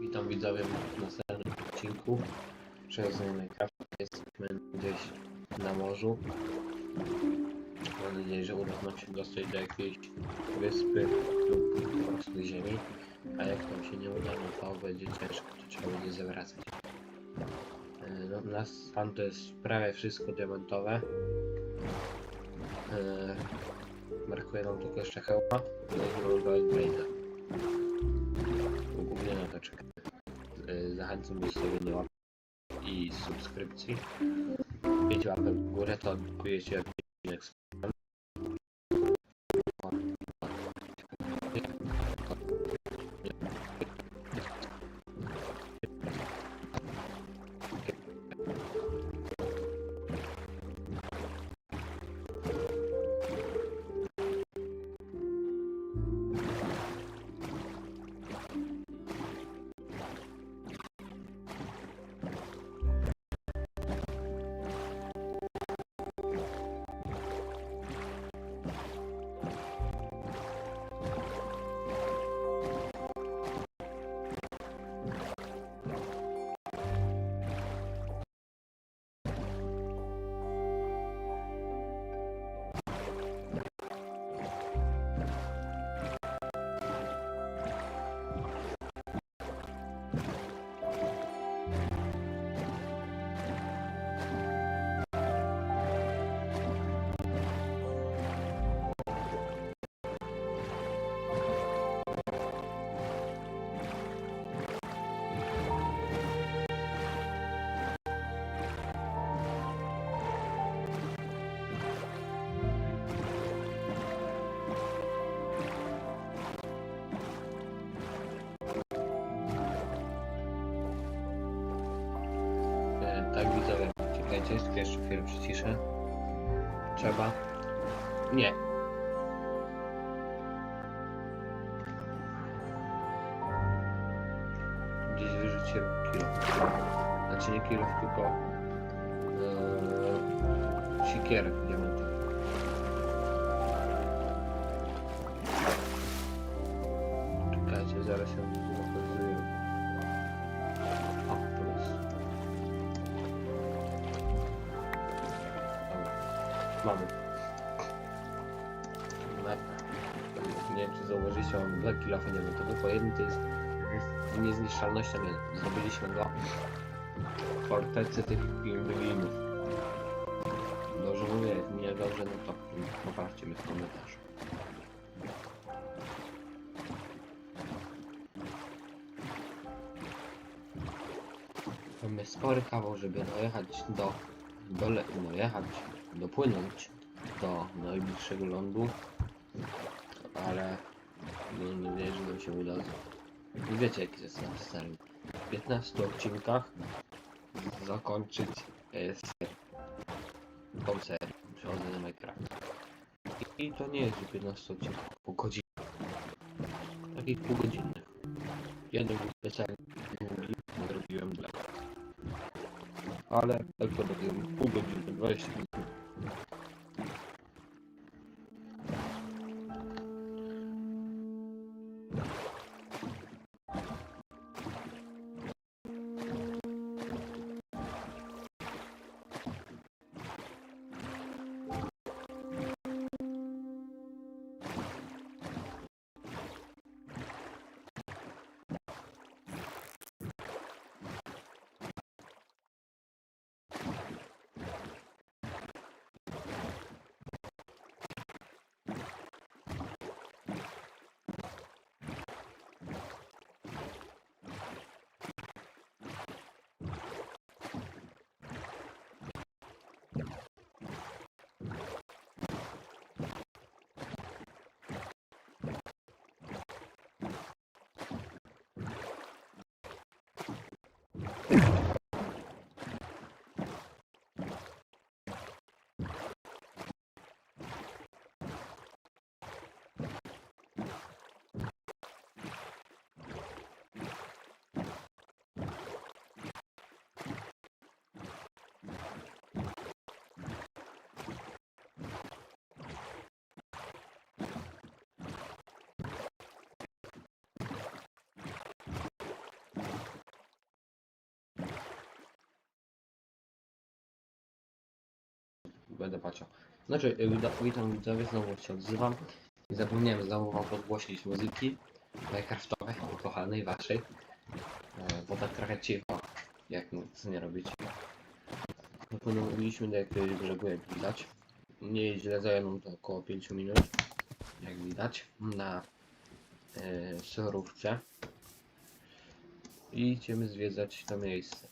Witam widzowie w następnym odcinku Przechodzenia Minecraft. Jesteśmy gdzieś na morzu. Mam nadzieję, że uda nam się dostać do jakiejś wyspy lub prostu ziemi. A jak tam się nie uda, no to będzie ciężko, to trzeba będzie zawracać. E, No, nas tam to jest prawie wszystko diamentowe. E, brakuje nam tylko jeszcze hełma i Goldblade'a. Głównie na to czekam. E, Zachęcam do zostawienia łapki i subskrypcji. Pięć łapek w górę, to odblokujecie odcinek z Tak widzowie, czekajcie, jeszcze chwilę przyciszę. Trzeba. Nie. Gdzieś wyrzuciłem kilo. Znaczy nie kilo, tylko e, sikierek diamentowych. Czekajcie, zaraz ją Mamy. Nie wiem czy zauważyliście, mam dwa kilofy diamentowe, po jednym to jest jest niezniszczalnością jeden. Zdobyliśmy go w fortecy tych pingwinów. Dobrze mówię, jak nie dobrze, no to poprawcie mnie w komentarzu. Mamy spory kawał, żeby dojechać do, dole, dojechać, dopłynąć do najbliższego lądu, ale mam nadzieję, że nam się uda. Wiecie, jaki jest nasz cel. W 15 odcinkach zakończyć e, serię. Tą serię. Przechodzę na Minecraft. I, to nie jest 15 odcinków, pół godziny. Takich półgodzinnych. Jeden był zrobiłem dla was. Ale robiłem pół godziny, 20 minut. you będę patrzał. Znaczy, wita- witam widzowie, znowu się odzywam. I zapomniałem znowu wam podgłośnić muzyki Minecraftowej, ukochanej waszej. E, Bo tak trochę cicho, jak nic nie robicie. Mówiliśmy do jakiegoś brzegu, jak widać. Nie źle, zajęło to około 5 minut, jak widać, na e, surówce. I idziemy zwiedzać to miejsce.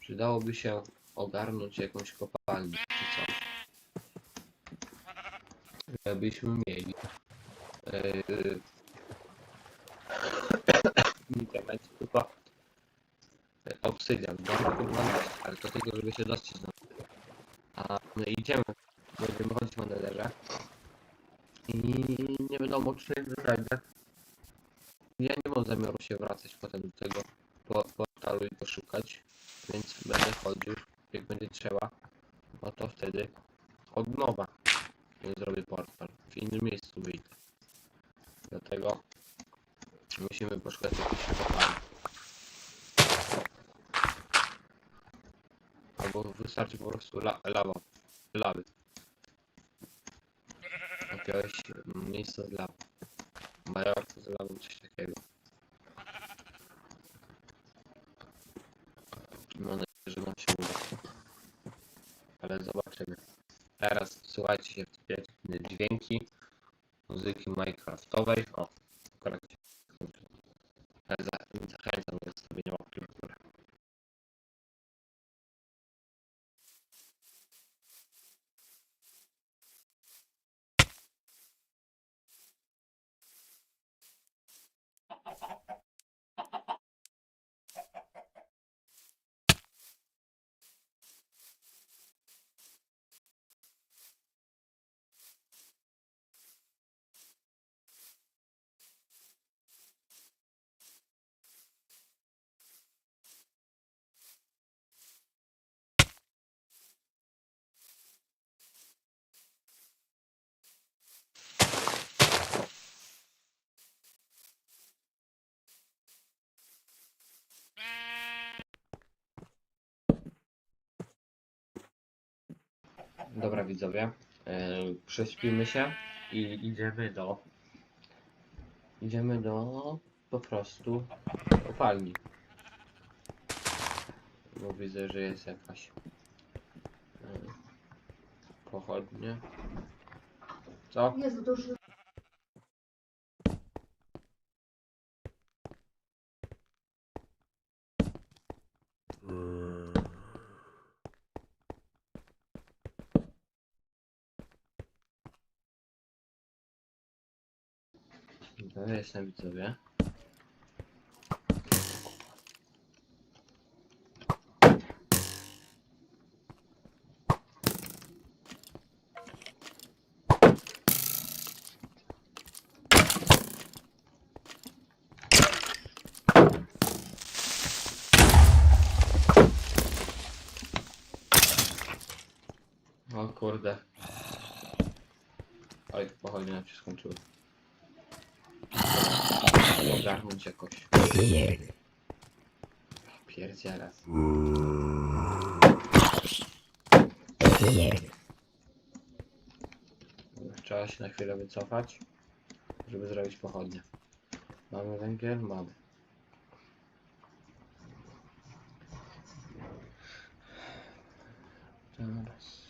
Przydałoby się ogarnąć jakąś kopalnię czy coś. Żebyśmy mieli yy, w internecie obsydian, mam tylko 12, ale to tylko żeby się dostać do A my idziemy, będziemy chodzić po nederze i nie wiadomo czy znajdę. Ja nie mam zamiaru się wracać potem do tego po- portalu i go szukać, więc będę chodził jak będzie trzeba, no to wtedy od nowa zrobię portal, w innym miejscu wyjdę. Dlatego musimy poszukać jakiejś kopalni. Albo wystarczy po prostu la lawa, lawy. Jakiegoś miejsca z lawą. Majorka z lawą, coś takiego. Mam nadzieję, że nam się uda. Ale zobaczymy. Teraz słuchajcie się w te piękne dźwięki muzyki Minecraftowej. O, akurat się skończyło. Ale za- Zachęcam do zostawienia łapki w górę. Dobra widzowie, yy, prześpimy się i idziemy do idziemy do po prostu kopalni. Bo widzę, że jest jakaś yy, pochodnia. Co? Jezu, Dobra, jestem widzowie. O kurde. Oj, pochodnie nam się skończyły. Ogarnąć jakoś. Pierdziele. Trzeba się na chwilę wycofać, żeby zrobić pochodnie. Mamy węgiel? Mamy. Teraz.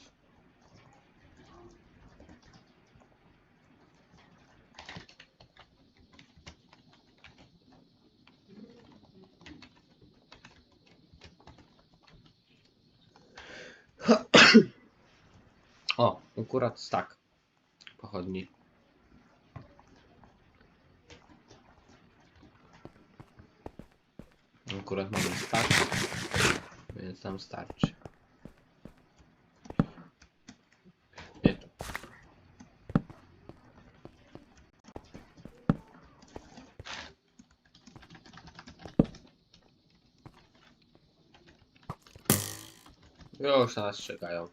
O, akurat stak pochodni. Akurat mamy stak, więc nam starczy. Nie tu. Już na nas czekają.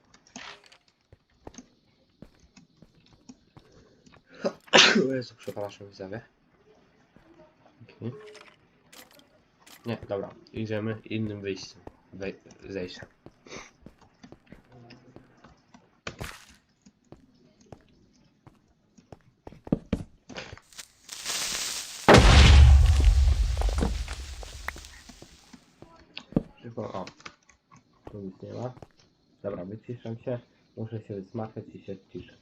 Jezu, przepraszam, widzowie. Okay. Nie, dobra. Idziemy innym wyjściem. Wej zejściem. Szybko, o. Tu nic nie ma. Dobra, wyciszam się. Muszę się wysmakać i się ciszę.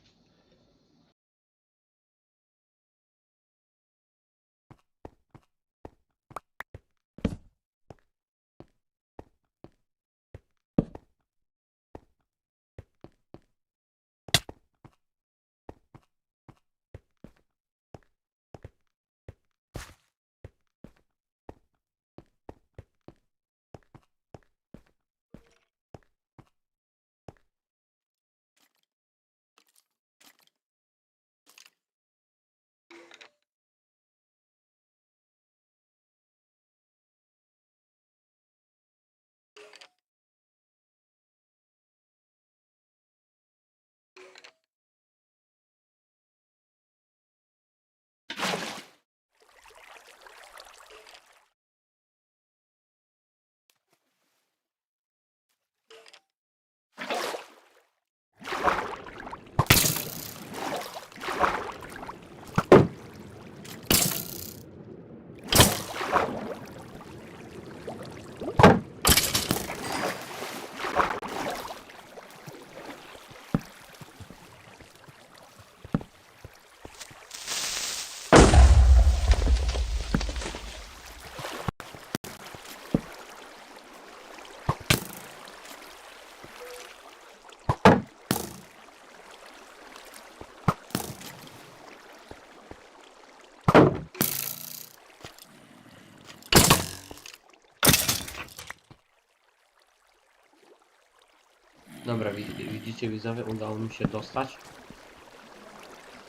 Dobra, wi- widzicie widzowie, udało mi się dostać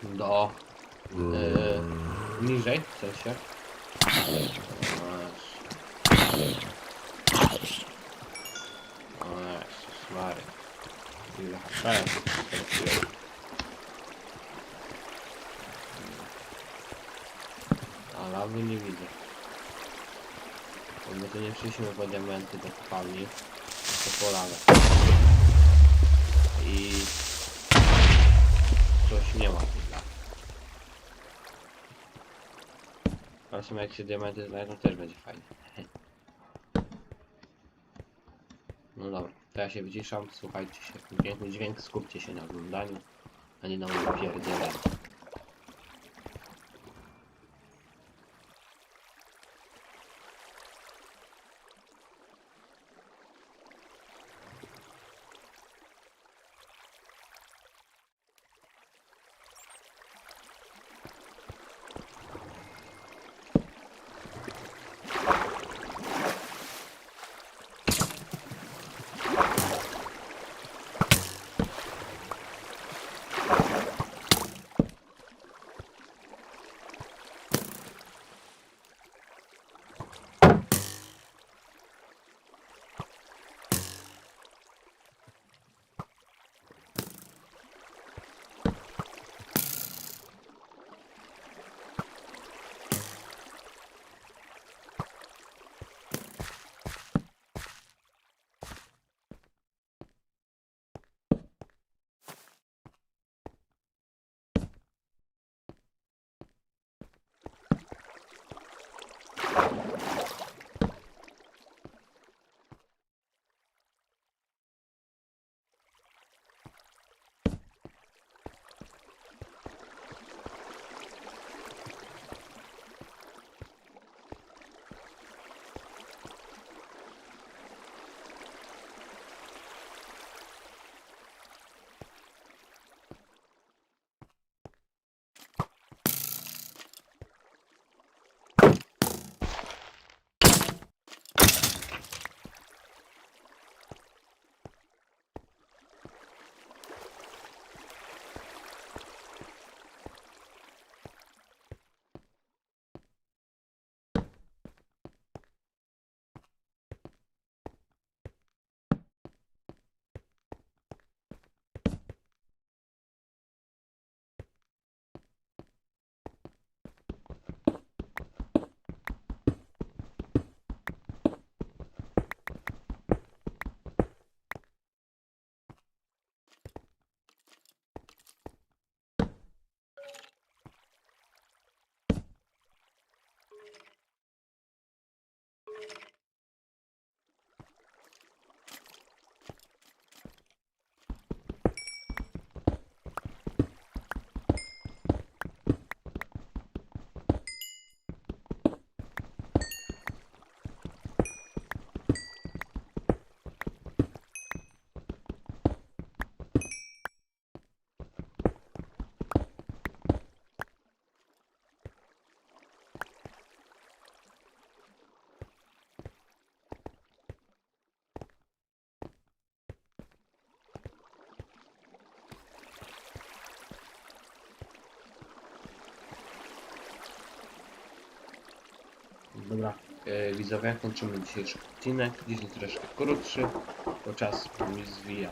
do e, niżej, w sensie. O Jezus Maria. Ile haczałem. A lawy nie widzę. Bo my tu nie przyszliśmy po diamenty do kopalni, tylko po lawę. I coś nie ma law. Ale sumie jak się diamenty znajdą, też będzie fajnie. No dobra, to ja się wyciszam, słuchajcie się, piękny dźwięk, skupcie się na oglądaniu, a nie na moim pierdzieleniu. Dobra, e, widzowie, kończymy dzisiejszy odcinek. Dzisiaj troszkę krótszy, bo czas mi zwija.